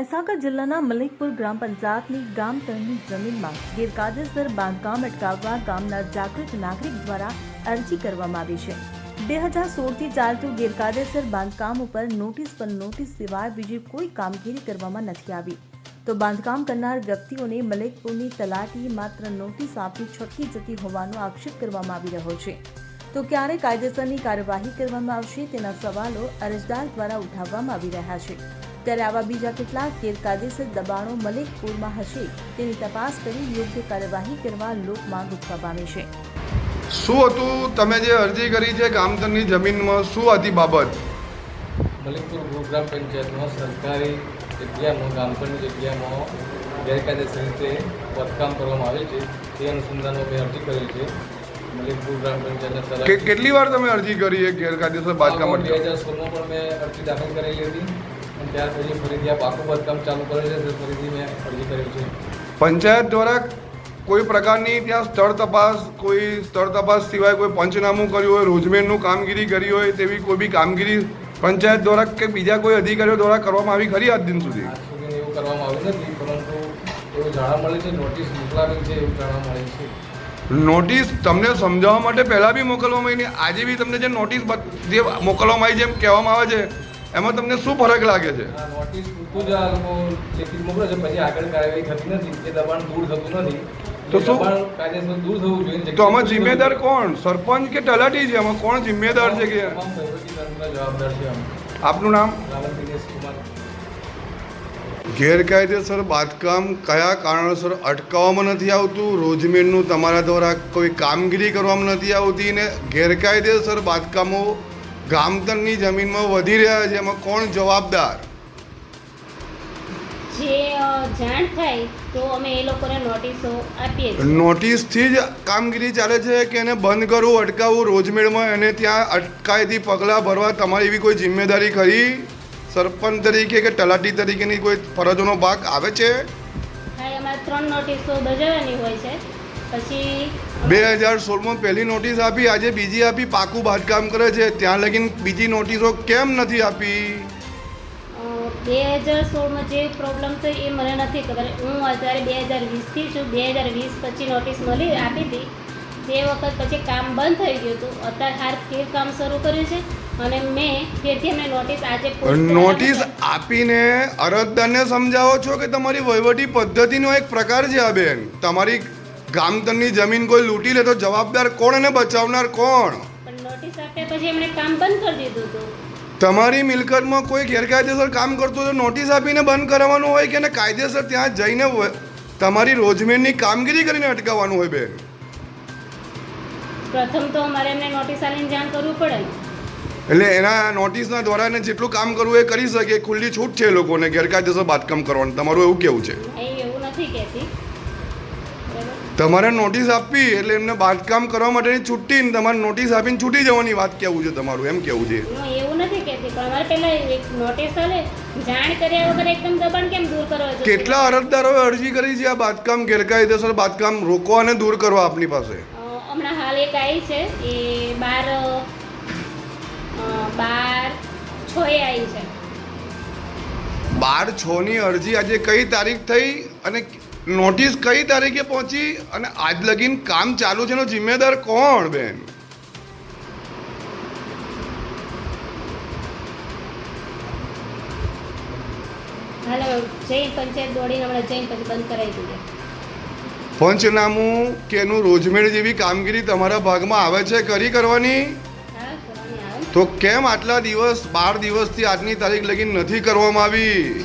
મહીસાગર જિલ્લાના મલિકપુર ગ્રામ પંચાયતની ગામ તળની જમીનમાં ગેરકાયદેસર બાંધકામ અટકાવવા ગામના જાગૃત નાગરિક દ્વારા અરજી કરવામાં આવી છે. બે હજાર સોળથી ચાલતું ગેરકાયદેસર બાંધકામ ઉપર નોટિસ પર નોટિસ સિવાય બીજી કોઈ કામગીરી કરવામાં નથી આવી. તો બાંધકામ કરનાર વ્યક્તિઓને મલેકપુરની તલાટી માત્ર નોટિસ આપી છટકી જતી હોવાનો આક્ષેપ કરવામાં આવી રહ્યો છે. તો ક્યારે કાયદેસરની કાર્યવાહી કરવામાં આવશે તેના સવાલો અરજદાર દ્વારા ઉઠાવવામાં આવી રહ્યા છે. ત્યારે આવા બીજા કેટલાક ગેરકાયદેસર દબાણો મલેકપુરમાં હશે. તેની તપાસ કરી યોગ્ય કાર્યવાહી કરવા લોકમાંગ ઉઠવા પામી છે. શું હતું? તમે જે અરજી કરી છે કામતરની જમીનમાં શું હતી બાબત? મલિકપુર ગ્રામ પંચાયતમાં સરકારી જગ્યામાં ગામપણની જગ્યામાં ગેરકાયદેસર રીતે ખોદકામ કરવામાં આવે છે. તે અનુસંધાનમાં મેં અરજી કરી છે. મલિકપુર ગ્રામ પંચાયતના કેટલી વાર તમે અરજી કરી છે ગેરકાયદેસર બાંધકામ બે હજાર સોળમાં પણ મેં અરજી દાખલ કરેલી હતી. અને ત્યાર પછી ફરીથી આ પાકું બાંધકામ ચાલુ કરે છે તો ફરીથી મેં અરજી કરી છે. પંચાયત દ્વારા કોઈ પ્રકારની ત્યાં સ્થળ તપાસ કોઈ સ્થળ તપાસ સિવાય કોઈ પંચનામું કર્યું હોય રોજમેરનું કામગીરી કરી હોય તેવી કોઈ બી કામગીરી પંચાયત દ્વારા કે બીજા કોઈ અધિકારીઓ દ્વારા કરવામાં આવી ખરી આજ દિન સુધી? એવું કરવામાં આવ્યું નથી પરંતુ એવું જાણવા મળે છે નોટિસ મોકલાવી છે એવું જાણવા મળે છે. નોટિસ તમને સમજાવવા માટે પહેલાં બી મોકલવામાં આવી ને આજે બી તમને જે નોટિસ જે મોકલવામાં આવી જેમ કહેવામાં આવે છે એમાં તમને શું ફરક લાગે છે? નોટિસ પૂરતું જ આ લોકો લેખિત મોકલે છે પછી આગળ કાર્યવાહી થતી નથી એ દબાણ દૂર થતું નથી તો શું? દબાણ દૂર થવું જોઈએ તો આમાં જિમ્મેદાર કોણ? સરપંચ કે તલાટી છે? આમાં કોણ જિમ્મેદાર છે કે? જવાબદાર છે આપનું નામ? ગેરકાયદેસર બાંધકામ કયા કારણોસર અટકાવવામાં નથી આવતું? રોજમેરનું તમારા દ્વારા કોઈ કામગીરી કરવામાં નથી આવતી ને ગેરકાયદેસર બાંધકામો ગામતળની જમીનમાં વધી રહ્યા છે એમાં કોણ જવાબદાર? જે જાણ થાય તો અમે એ લોકોને નોટિસો આપીએ છીએ. નોટિસથી જ કામગીરી ચાલે છે કે એને બંધ કરવું અટકાવવું રોજમેળમાં એને ત્યાં અટકાયતી પગલાં ભરવા તમારી એવી કોઈ જિમ્મેદારી ખરી? સરપંચ તરીકે કે તલાટી તરીકેની કોઈ ફરજોનો ભાગ આવે છે? હા ત્રણ નોટિસો બજાવવાની હોય છે. પછી બે હજાર સોળમાં પહેલી નોટિસ આપી આજે બીજી આપી પાકું બાંધકામ કરે છે. ત્યાં લગીન બીજી નોટિસો કેમ નથી આપી? બે હજાર સોળમાં જે પ્રોબ્લેમ થઈ એ મને નથી ખબર. હું અત્યારે બે હજાર વીસથી છું. બે હજાર વીસ પછી નોટિસ મળી આપી હતી. તે વખત પછી કામ બંધ થઈ ગયું હતું. અત્યારે હાર ફેર કામ શરૂ કર્યું છે અને મેં ફેરથી એમને નોટિસ આજે નોટિસ. આપીને અરજદારને સમજાવો છો કે તમારી વહીવટી પદ્ધતિનો એક પ્રકાર છે આ બેન? તમારી ગામતળની જમીન કોઈ લૂંટી લે તો જવાબદાર કોણ અને બચાવનાર કોણ? તમારી મિલકતમાં કોઈ ગેરકાયદેસર કામ કરતો તો નોટિસ આપીને બંધ કરાવવાનું હોય કે કાયદેસર ત્યાં જઈને તમારી રોજમેરની કામગીરી કરીને અટકાવવાનું હોય બેન. પ્રથમ તો અમારે એમને નોટિસ આલીને જાણ કરવું પડે. એટલે એના નોટિસના દ્વારા એને જેટલું કામ કરવું એ કરી શકે ખુલ્લી છૂટ છે એ લોકોને ગેરકાયદેસર બાંધકામ કરવાનું. તમારું એવું કેવું છે? તમારે નોટિસ આપવી એટલે એમને બાંધકામ કરવા માટેની છૂટીને તમારે નોટિસ આપીને છૂટી જવાની વાત કેવું છે તમારું? એમ કેવું છે? હું એવું નથી કહેતી પણ અમારે પહેલાં એક નોટિસ આલે જાણ કર્યા વગર એકદમ દબાણ કેમ દૂર કરવા જોઈએ કેટલા અરજદારોએ અરજી કરી છે આ બાંધકામ ગેરકાયદેસર બાંધકામ રોકવા અને દૂર કરવા આપની પાસે? હમણાં હાલ એક આવી છે એ બાર બાર છ એ આવી છે. બાર છ ની અરજી આજે કઈ તારીખ થઈ અને નોટિસ કઈ તારીખે પહોંચી અને આજ લગીન કામ ચાલુ છે એનો જિમ્મેદાર કોણ બેન? પંચનામું કે એનું રોજમેર જેવી કામગીરી તમારા ભાગમાં આવે છે કરી કરવાની. તો કેમ આટલા દિવસ બાર દિવસથી આજની તારીખ લગીન નથી કરવામાં આવી?